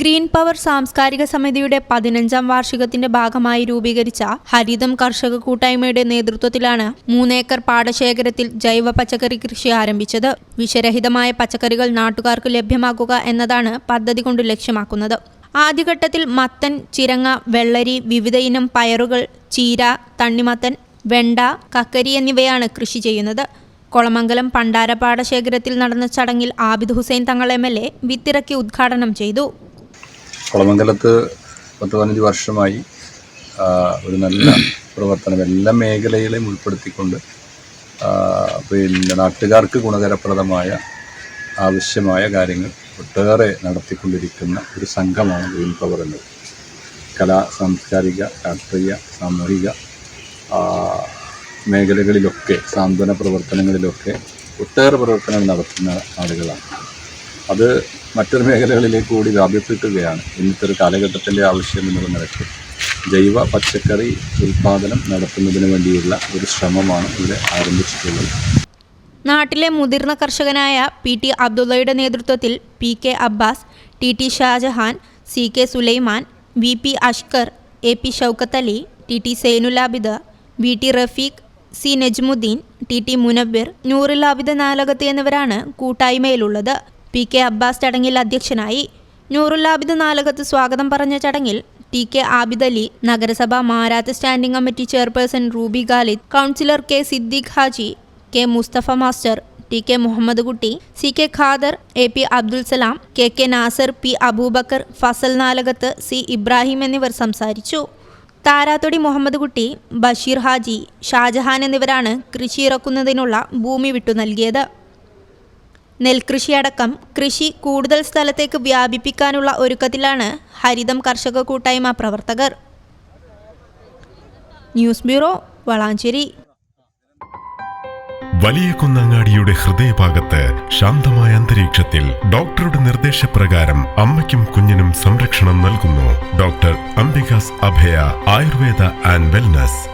Green power സാംസ്കാരിക സമിതിയുടെ പതിനഞ്ചാം വാർഷികത്തിന്റെ ഭാഗമായി രൂപീകരിച്ച ഹരിതം കർഷക കൂട്ടായ്മയുടെ നേതൃത്വത്തിലാണ് മൂന്നേക്കർ പാടശേഖരത്തിൽ ജൈവ പച്ചക്കറി കൃഷി ആരംഭിച്ചത്. വിഷരഹിതമായ പച്ചക്കറികൾ നാട്ടുകാർക്ക് ലഭ്യമാക്കുക എന്നതാണ് പദ്ധതി കൊണ്ട് ലക്ഷ്യമാക്കുന്നത്. ആദ്യഘട്ടത്തിൽ മത്തൻ ചിരങ്ങ വെള്ളരി വിവിധ ഇനം പയറുകൾ ചീര തണ്ണിമത്തൻ വെണ്ട കക്കരി എന്നിവയാണ് കൃഷി ചെയ്യുന്നത്. കൊളമംഗലം പണ്ടാരപാടശേഖരത്തിൽ നടന്ന ചടങ്ങിൽ Abid Hussain Thangal M L A വിത്തിറക്കി ഉദ്ഘാടനം ചെയ്തു. കുളമംഗലത്ത് പത്ത് പതിനഞ്ച് വർഷമായി ഒരു നല്ല പ്രവർത്തനം എല്ലാ മേഖലയിലെയും ഉൾപ്പെടുത്തിക്കൊണ്ട് പിന്നെ നാട്ടുകാർക്ക് ഗുണകരപ്രദമായ ആവശ്യമായ കാര്യങ്ങൾ ഒട്ടേറെ നടത്തിക്കൊണ്ടിരിക്കുന്ന ഒരു സംഘമാണ് ഗ്രീൻ പവർ എന്നത്. കലാ സാംസ്കാരിക രാഷ്ട്രീയ സാമൂഹിക മേഖലകളിലൊക്കെ സാന്ത്വന പ്രവർത്തനങ്ങളിലൊക്കെ ഒട്ടേറെ പ്രവർത്തനങ്ങൾ നടത്തുന്ന ആളുകളാണ്. അത് മറ്റൊരു മേഖലകളിലേക്ക് കൂടി വ്യാപിപ്പിക്കുകയാണ്. ഇന്നത്തെ ഒരു കാലഘട്ടത്തിന്റെ ആവശ്യം എന്നുള്ള നിലയ്ക്ക് ജൈവ പച്ചക്കറി ഉൽപ്പാദനം നടത്തുന്നതിന് വേണ്ടിയുള്ള ഒരു ശ്രമമാണ് ഇവിടെ ആരംഭിച്ചിട്ടുള്ളത്. നാട്ടിലെ മുതിർന്ന കർഷകനായ പി ടി അബ്ദുള്ളയുടെ നേതൃത്വത്തിൽ P K Abbas T T Shajahan C K Sulaiman V P Ashkar A P Shoukath Ali T T Sainulabid V T Rafeeq C Najmudheen T T Munabir Noorulabid Nalakath എന്നിവരാണ് കൂട്ടായ്മയിലുള്ളത്. P K Abbas ചടങ്ങിൽ അധ്യക്ഷനായി നൂറുല്ലാബിദ് നാലകത്ത് സ്വാഗതം പറഞ്ഞ ചടങ്ങിൽ T K Abid Ali നഗരസഭ Marath standing committee chairperson Ruby Khalid councillor K Siddique Haji K Mustafa master T K Muhammad Kutty C K Khader A P Abdul Salam K K Nasar P Abubacker Fasal Nalakath C Ibrahim എന്നിവർ സംസാരിച്ചു. താരാത്തൊടി മുഹമ്മദ് കുട്ടി ബഷീർ ഹാജി ഷാജഹാൻ എന്നിവരാണ് കൃഷി ഇറക്കുന്നതിനുള്ള ഭൂമി വിട്ടു നൽകിയത്. നെൽകൃഷിയടക്കം കൃഷി കൂടുതൽ സ്ഥലത്തേക്ക് വ്യാപിപ്പിക്കാനുള്ള ഒരുക്കത്തിലാണ് ഹരിതം കർഷക കൂട്ടായ്മ പ്രവർത്തകർ. News bureau Valanchery. വലിയ കുന്നങ്ങാടിയുടെ ഹൃദയഭാഗത്ത് ശാന്തമായ അന്തരീക്ഷത്തിൽ ഡോക്ടറുടെ നിർദ്ദേശപ്രകാരം അമ്മയ്ക്കും കുഞ്ഞിനും സംരക്ഷണം നൽകുന്നു doctor Ambika's Abhaya Ayurveda and wellness.